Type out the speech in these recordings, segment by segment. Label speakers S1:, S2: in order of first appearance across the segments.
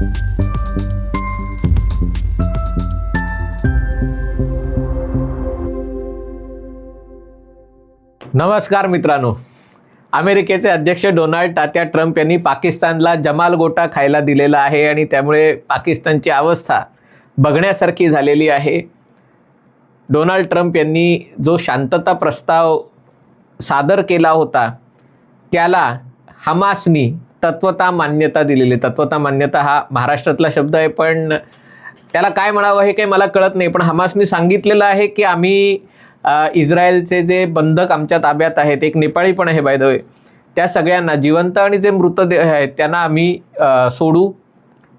S1: नमस्कार मित्रांनो. अमेरिकेचे अध्यक्ष डोनाल्ड तात्या ट्रम्प यांनी पाकिस्तानला जमाल गोटा खायला दिलेला आहे आणि त्यामुळे पाकिस्तानची अवस्था बघण्यासारखी झालेली आहे. डोनाल्ड ट्रम्प यांनी जो शांतता प्रस्ताव सादर केला होता त्याला हमासनी तत्वता मान्यता दिलेली. आहे. तत्वता मान्यता हा महाराष्ट्रातला शब्द आहे पण त्याला काय म्हणावं हे काही मला कळत नाही. पण हमासनी सांगितलेलं आहे की आम्ही इस्रायलचे जे बंधक आमच्या ताब्यात आहेत एक नेपाळी पण आहे बाय द त्या सगळ्यांना जिवंत आणि जे मृतदेह आहेत त्यांना आम्ही सोडू.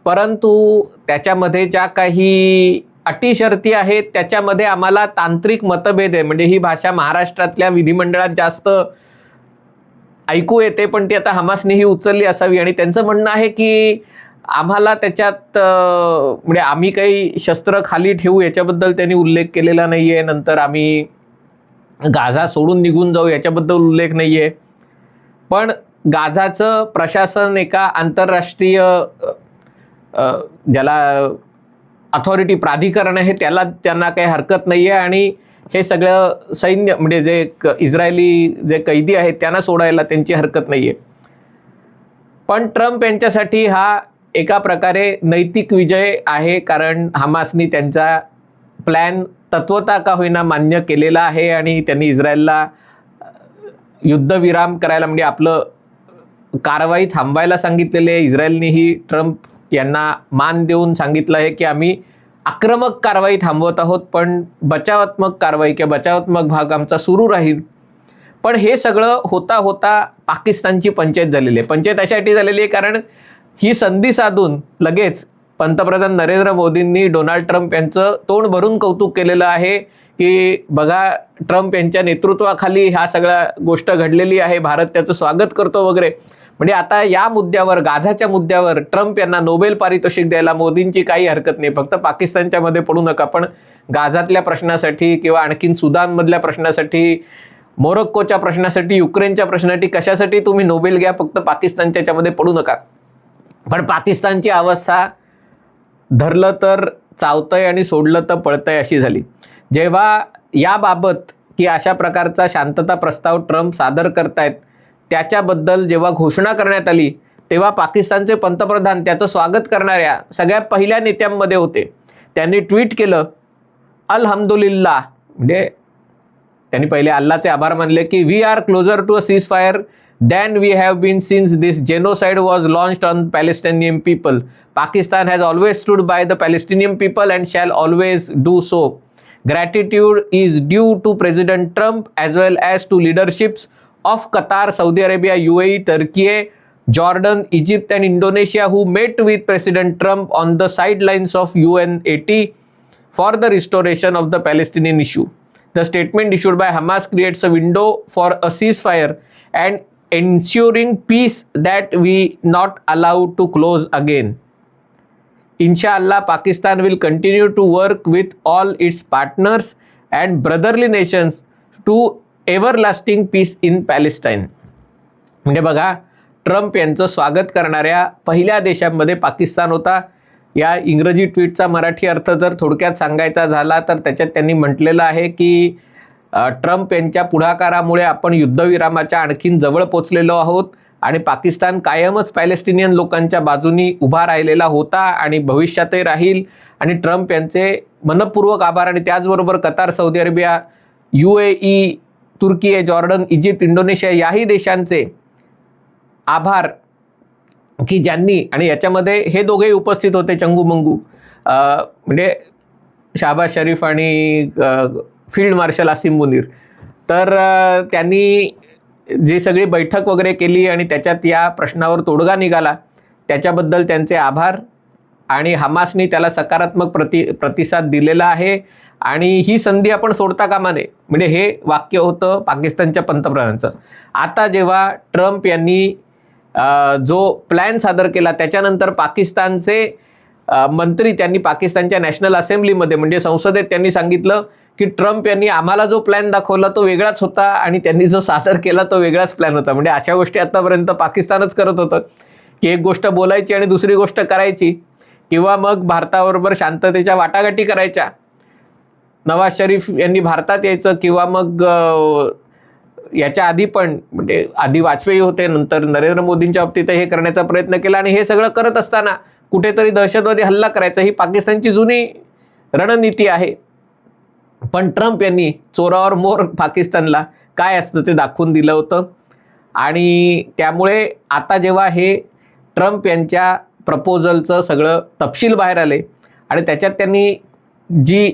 S1: परंतु त्याच्यामध्ये ज्या काही अटी शर्ती आहेत त्याच्यामध्ये आम्हाला तांत्रिक मतभेद आहे. म्हणजे ही भाषा महाराष्ट्रातल्या विधिमंडळात जास्त ऐकू येते पण ती आता हमासनेही उचलली असावी. आणि त्यांचं म्हणणं आहे की आम्हाला त्याच्यात म्हणजे आम्ही काही शस्त्र खाली ठेवू याच्याबद्दल त्यांनी उल्लेख केलेला नाही आहे नंतर आम्ही गाझा सोडून निघून जाऊ याच्याबद्दल उल्लेख नाही आहे पण गाझाचं प्रशासन एका आंतरराष्ट्रीय ज्याला अथॉरिटी प्राधिकरण आहे त्याला त्यांना काही हरकत नाही आहे आणि हे सगळं सैन्य म्हणजे जे क- इस्रायली जे कैदी आहेत त्यांना सोडायला त्यांची हरकत नाही आहे पण ट्रम्प यांच्यासाठी हा एका प्रकारे नैतिक विजय आहे कारण हमासनी त्यांचा प्लॅन तत्वता का होईना मान्य केलेला आहे आणि त्यांनी इस्रायलला युद्धविराम करायला म्हणजे आपलं कारवाई थांबवायला सांगितलेली आहे. इस्रायलनेही ट्रम्प यांना मान देऊन सांगितलं आहे की आम्ही आक्रमक कारवाई थांबवत आहोत पण बचावात्मक कारवाई किंवा बचावात्मक भाग आमचा सुरू राहील. पण हे सगळं होता होता पाकिस्तानची पंचायत झालेली आहे. पंचायत अशासाठी झालेली आहे कारण ही संधी साधून लगेच पंतप्रधान नरेंद्र मोदींनी डोनाल्ड ट्रम्प यांचं तोंड भरून कौतुक केलेलं आहे की बघा ट्रम्प यांच्या नेतृत्वाखाली ह्या सगळ्या गोष्ट घडलेली आहे भारत त्याचं स्वागत करतो वगैरे. म्हणजे आता या मुद्द्यावर गाझाच्या मुद्द्यावर ट्रम्प यांना नोबेल पारितोषिक द्यायला मोदींची काही हरकत नाही. फक्त पाकिस्तानच्या मध्ये पडू नका. पण गाझातल्या प्रश्नासाठी किंवा आणखीन सुदानमधल्या प्रश्नासाठी मोरक्कोच्या प्रश्नासाठी युक्रेनच्या प्रश्नासाठी कशासाठी तुम्ही नोबेल घ्या फक्त पाकिस्तानच्या याच्यामध्ये पडू नका. पण पाकिस्तानची अवस्था धरलं तर चावतंय आणि सोडलं तर पळतंय अशी झाली. जेव्हा याबाबत की अशा प्रकारचा शांतता प्रस्ताव ट्रम्प सादर करतायत त्याच्याबद्दल जेव्हा घोषणा करण्यात आली तेव्हा पाकिस्तानचे पंतप्रधान त्याचं स्वागत करणाऱ्या सगळ्या पहिल्या नेत्यांमध्ये होते. त्यांनी ट्विट केलं अलहमदुलिल्ला म्हणजे त्यांनी पहिले अल्लाचे आभार मानले की we are closer to a ceasefire than we have been since this genocide was launched on Palestinian people Pakistan has always stood by the Palestinian people and shall always do so gratitude is due to president Trump as well as to leaderships of Qatar, Saudi Arabia, UAE, Turkey, Jordan, Egypt, and Indonesia, who met with President Trump on the sidelines of UN80 for the restoration of the Palestinian issue. The statement issued by Hamas creates a window for a ceasefire and ensuring peace that we not allowed to close again. Inshallah, Pakistan will continue to work with all its partners and brotherly nations to everlasting peace in Palestine म्हणजे बघा Trump यांचं स्वागत करणाऱ्या पहिल्या देशांमध्ये पाकिस्तान होता. या इंग्रजी ट्विटचा मराठी अर्थ जर थोडक्यात सांगायचा झाला तर त्याच्यात त्यांनी म्हटलेलं आहे की ट्रम्प यांच्या पुढाकारामुळे आपण युद्धविरामाच्या आणखीन जवळ पोचलेलो आहोत आणि पाकिस्तान कायमच पॅलेस्टिनियन लोकांच्या बाजूनी उभा राहिलेला होता आणि भविष्यातही राहील. आणि ट्रम्प यांचे मनपूर्वक आभार आणि त्याचबरोबर Qatar Saudi Arabia U A E Turkey Jordan Egypt Indonesia याही देशांचे आभार की ज्यांनी आणि याच्यामध्ये हे दोघेही उपस्थित होते चंगू मंगू. म्हणजे शाबाज शरीफ आणि फील्ड मार्शल आसिम मुनीर. तर त्यांनी जी सगळी बैठक वगैरे केली आणि त्याच्यात या प्रश्नावर तोडगा निघाला त्याच्याबद्दल त्यांचे आभार आणि हमासनी त्याला सकारात्मक प्रति प्रतिसाद दिलेला आहे. आणि ही संधी आपण सोडता कामा नये म्हणजे हे वाक्य होतं पाकिस्तानच्या पंतप्रधानांचं. आता जेव्हा ट्रम्प यांनी जो प्लॅन सादर केला त्याच्यानंतर पाकिस्तानचे मंत्री त्यांनी पाकिस्तानच्या नॅशनल असेंब्लीमध्ये म्हणजे संसदेत त्यांनी सांगितलं की ट्रम्प यांनी आम्हाला जो प्लॅन दाखवला तो वेगळाच होता आणि त्यांनी जो सादर केला तो वेगळाच प्लॅन होता. म्हणजे अशा गोष्टी आतापर्यंत पाकिस्तानच करत होतं. की एक गोष्ट बोलायची आणि दुसरी गोष्ट करायची. किंवा मग भारताबरोबर शांततेच्या वाटाघाटी करायच्या. नवाज शरीफ यांनी भारतात यायचं किंवा मग याच्या आधी पण म्हणजे आधी वाजपेयी होते नंतर नरेंद्र मोदींच्या बाबतीत हे करण्याचा प्रयत्न केला आणि हे सगळं करत असताना कुठेतरी दहशतवादी हल्ला करायचा ही पाकिस्तानची जुनी रणनीती आहे. पण ट्रम्प यांनी चोरावर मोर पाकिस्तानला काय असतं ते दाखवून दिलं होतं. आणि त्यामुळे आता जेव्हा हे ट्रम्प यांच्या प्रपोजलचं सगळं तपशील बाहेर आले आणि त्याच्यात त्यांनी जी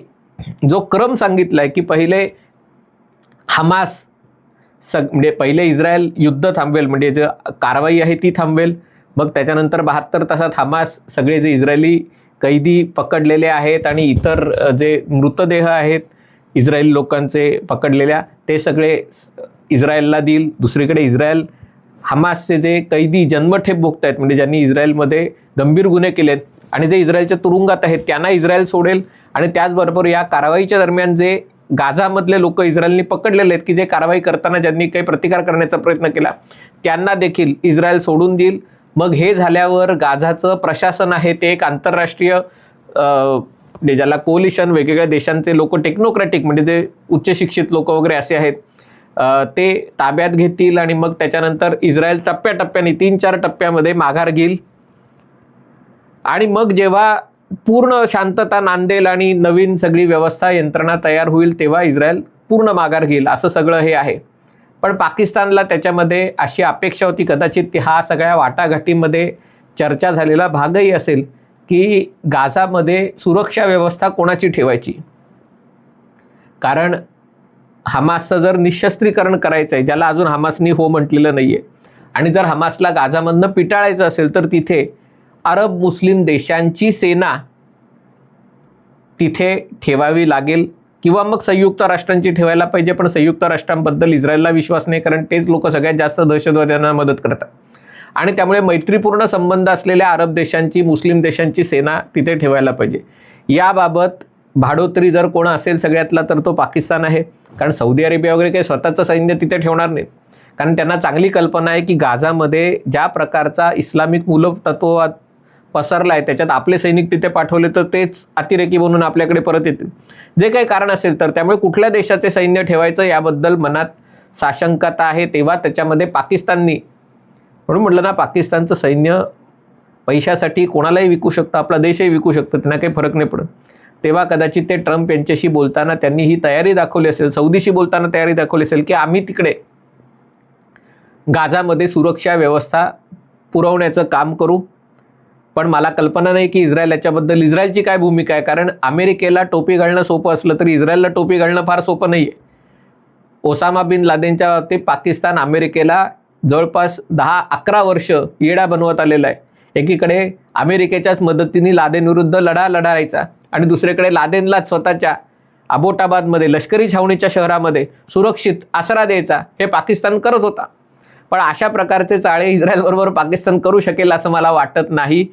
S1: जो क्रम सांगितला आहे की पहिले हमास सग म्हणजे पहिले इस्रायल युद्ध थांबवेल म्हणजे जे कारवाई आहे ती थांबवेल. मग त्याच्यानंतर बहात्तर तासात हमास सगळे जे इस्रायली कैदी पकडलेले आहेत आणि इतर जे मृतदेह आहेत इस्रायल लोकांचे पकडलेल्या ते सगळे इस्रायलला देईल. दुसरीकडे इस्रायल हमासचे जे कैदी जन्मठेप भोगत आहेत म्हणजे ज्यांनी इस्रायलमध्ये गंभीर गुन्हे केलेत आणि जे इस्रायलच्या तुरुंगात आहेत त्यांना इस्रायल सोडेल. आणि त्याचबरोबर या कारवाईच्या दरम्यान जे गाझामधले लोक इस्रायलनी पकडलेले आहेत की जे कारवाई करताना ज्यांनी काही प्रतिकार करण्याचा प्रयत्न केला त्यांना देखील इस्रायल सोडून देईल. मग हे झाल्यावर गाझाचं प्रशासन आहे ते एक आंतरराष्ट्रीय म्हणजे ज्याला कोलिशन वेगवेगळ्या देशांचे लोक टेक्नोक्रॅटिक म्हणजे जे उच्च शिक्षित लोक वगैरे असे आहेत ते ताब्यात घेतील आणि मग त्याच्यानंतर इस्रायल टप्प्याटप्प्याने तीन चार टप्प्यामध्ये माघार घेईल. आणि मग जेव्हा पूर्ण शांतता नांदेल आणि नवीन सगळी व्यवस्था यंत्रणा तयार होईल तेव्हा इस्रायल पूर्ण माघार घेईल असं सगळं हे आहे. पण पाकिस्तानला त्याच्यामध्ये अशी अपेक्षा होती कदाचित हा सगळ्या वाटाघाटीमध्ये चर्चा झालेला भागही असेल की गाझामध्ये सुरक्षा व्यवस्था कोणाची ठेवायची? कारण हमासचं जर निशस्त्रीकरण करायचं आहे ज्याला अजून हमासनी हो म्हटलेलं नाही आहे आणि जर हमासला गाझामधनं पिटाळायचं असेल तर तिथे अरब मुस्लिम देशांची सेना तिथे ठेवावी लागेल. किंवा मग संयुक्त राष्ट्रांची ठेवायला पाहिजे पण संयुक्त राष्ट्रांबद्दल इस्रायलला विश्वास नाही कारण तेच लोक सगळ्यात जास्त दहशतवाद्यांना मदत करतात. आणि त्यामुळे मैत्रीपूर्ण संबंध असलेल्या अरब देशांची मुस्लिम देशांची सेना तिथे ठेवायला पाहिजे. याबाबत भाडोत्री जर कोण असेल सगळ्यातला तर तो पाकिस्तान आहे. कारण सौदी अरेबिया वगैरे काही स्वतःचं सैन्य तिथे ठेवणार नाहीत. कारण त्यांना चांगली कल्पना आहे की गाझामध्ये ज्या प्रकारचा इस्लामिक मूलतत्ववाद पसरला आहे त्याच्यात आपले सैनिक तिथे पाठवले तर तेच अतिरेकी बनून आपल्याकडे परत येतील. जे काही कारण असेल तर त्यामुळे कुठल्या देशाचे सैन्य ठेवायचं याबद्दल मनात साशंकता आहे तेव्हा त्याच्यामध्ये पाकिस्ताननी म्हणून म्हटलं ना पाकिस्तानचं सैन्य पैशासाठी कोणालाही विकू शकतं आपला देशही विकू शकतो त्यांना काही फरक नाही पडत. तेव्हा कदाचित ते ट्रम्प यांच्याशी बोलताना त्यांनी ही तयारी दाखवली असेल सौदीशी बोलताना तयारी दाखवली असेल की आम्ही तिकडे गाझामध्ये सुरक्षा व्यवस्था पुरवण्याचं काम करू पण मला कल्पना नाही की इस्रायल याच्याबद्दल इस्रायलची काय भूमिका आहे? कारण अमेरिकेला टोपी घालणं सोपं असलं तरी इस्रायलला टोपी घालणं फार सोपं नाही आहे ओसामा बिन लादेनच्या बाबतीत पाकिस्तान अमेरिकेला जवळपास दहा अकरा वर्ष येडा बनवत आलेला आहे. एकीकडे अमेरिकेच्याच मदतीने लादेनविरुद्ध लढा लढायचा आणि दुसरीकडे लादेनलाच स्वतःच्या अबोटाबादमध्ये लष्करी छावणीच्या शहरामध्ये सुरक्षित आसरा द्यायचा हे पाकिस्तान करत होता. पण अशा प्रकारचे चाळे इस्रायलबरोबर पाकिस्तान करू शकेल असं मला वाटत नाही.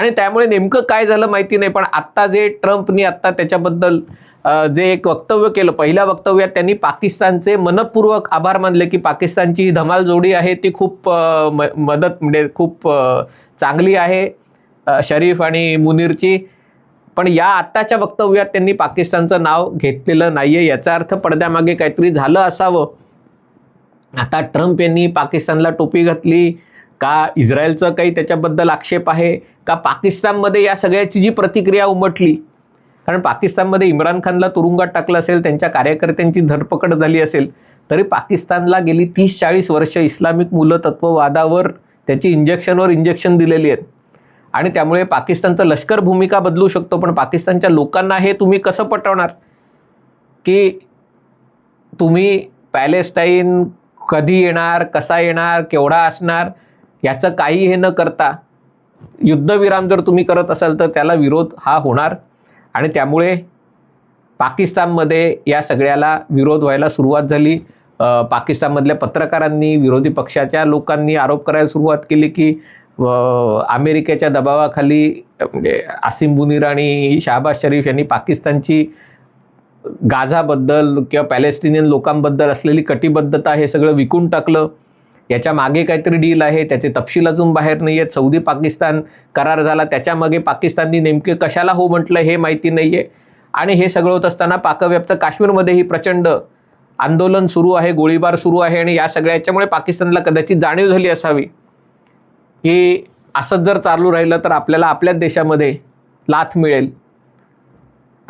S1: आणि त्यामुळे नेमकं काय झालं माहिती नाही पण आत्ता जे ट्रम्पनी आत्ता त्याच्याबद्दल जे एक वक्तव्य केलं पहिल्या वक्तव्यात त्यांनी पाकिस्तानचे मनपूर्वक आभार मानले की पाकिस्तानची ही धमाल जोडी आहे ती खूप म मदत म्हणजे खूप चांगली आहे शरीफ आणि मुनीरची. पण या आत्ताच्या वक्तव्यात त्यांनी पाकिस्तानचं नाव घेतलेलं नाही आहे याचा अर्थ पडद्यामागे काहीतरी झालं असावं. आता ट्रम्प यांनी पाकिस्तानला टोपी घातली का इस्रायलचं काही त्याच्याबद्दल आक्षेप आहे? का पाकिस्तानमध्ये या सगळ्याची जी प्रतिक्रिया उमटली? कारण पाकिस्तानमध्ये इम्रान खानला तुरुंगात टाकलं असेल त्यांच्या कार्यकर्त्यांची धरपकड झाली असेल तरी पाकिस्तानला गेली तीस चाळीस वर्ष इस्लामिक मुलं तत्ववादावर त्याची इंजेक्शनवर इंजेक्शन दिलेली आहेत. आणि त्यामुळे पाकिस्तानचं लष्कर भूमिका बदलू शकतो पण पाकिस्तानच्या लोकांना हे तुम्ही कसं पटवणार? की तुम्ही पॅलेस्टाईन कधी येणार कसा येणार केवढा असणार? याचं काही हे न करता युद्धविराम जर तुम्ही करत असाल तर त्याला विरोध हा होणार. आणि त्यामुळे पाकिस्तानमध्ये या सगळ्याला विरोध व्हायला सुरुवात झाली. पाकिस्तानमधल्या पत्रकारांनी विरोधी पक्षाच्या लोकांनी आरोप करायला सुरुवात केली की अमेरिकेच्या दबावाखाली म्हणजे आसिम बुनीर आणि शहाबाज शरीफ यांनी पाकिस्तानची गाझाबद्दल किंवा पॅलेस्टिनियन लोकांबद्दल असलेली कटिबद्धता हे सगळं विकून टाकलं. याच्या मागे काहीतरी डील आहे त्याचे तपशील अजून बाहेर नाही आहेत सौदी पाकिस्तान करार झाला त्याच्यामागे पाकिस्ताननी नेमके कशाला हो म्हटलं हे माहिती नाही आहे आणि हे सगळं होत असताना पाकव्याप्त काश्मीरमध्येही प्रचंड आंदोलन सुरू आहे गोळीबार सुरू आहे आणि या सगळ्या याच्यामुळे पाकिस्तानला कदाचित जाणीव झाली असावी. की असंच जर चालू राहिलं तर आपल्याला आपल्याच देशामध्ये लाथ मिळेल.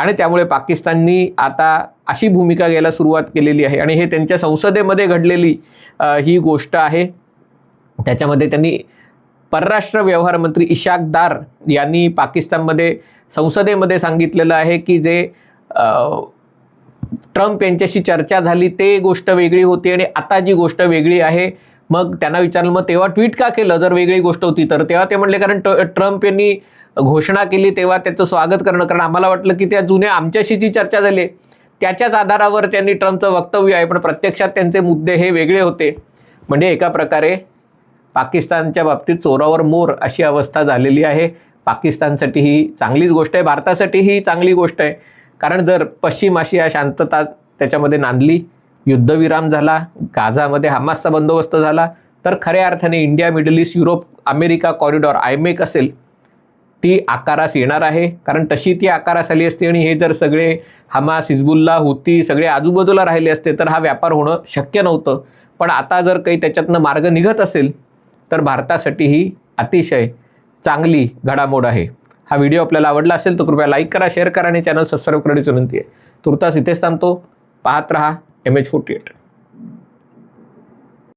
S1: आणि त्यामुळे पाकिस्ताननी आता अशी भूमिका घ्यायला सुरुवात केलेली आहे. आणि हे त्यांच्या संसदेमध्ये घडलेली ही गोष्ट आहे. त्याच्यामध्ये त्यांनी परराष्ट्र व्यवहार मंत्री इशाक दार यांनी पाकिस्तानमध्ये संसदेमध्ये सांगितलेलं आहे की जे ट्रम्प यांच्याशी चर्चा झाली ते गोष्ट वेगळी होती आणि आता जी गोष्ट वेगळी आहे मग त्यांना विचारलं मग तेव्हा ट्विट का केलं? जर वेगळी गोष्ट होती तर तेव्हा ते म्हणले कारण ट- ट्रम्प यांनी घोषणा केली तेव्हा त्याचं स्वागत करणं कारण आम्हाला वाटलं की त्या जुन्या आमच्याशी जी चर्चा झाली. त्याच्याच आधारावर त्यांनी ट्रम्पचं वक्तव्य आहे पण प्रत्यक्षात त्यांचे मुद्दे हे वेगळे होते. म्हणजे एका प्रकारे पाकिस्तानच्या बाबतीत चोरावर मोर अशी अवस्था झालेली आहे. पाकिस्तानसाठी ही चांगलीच गोष्ट आहे भारतासाठी ही चांगली गोष्ट आहे. कारण जर पश्चिम आशिया शांतता त्याच्यामध्ये नांदली युद्धविराम झाला गाझामध्ये हमासचा बंदोबस्त झाला. तर खऱ्या अर्थाने India Middle East Europe America corridor IMEC असेल ती आकारास येणार आहे. कारण तशी ती आकारास आली असती आणि हे जर सगळे हमास हिजबुल्ला हुती सगळे आजूबाजूला राहिले असते तर हा व्यापार होणं शक्य नव्हतं. पण आता जर काही त्याच्यातनं मार्ग निघत असेल तर भारतासाठी ही अतिशय चांगली घडामोड आहे. हा व्हिडिओ आपल्याला आवडला असेल तर कृपया लाईक करा शेअर करा आणि चॅनल सबस्क्राईब करण्याची विनंती आहे. तुर्तास इथेच थांबतो. पाहत रहा. M H forty eight.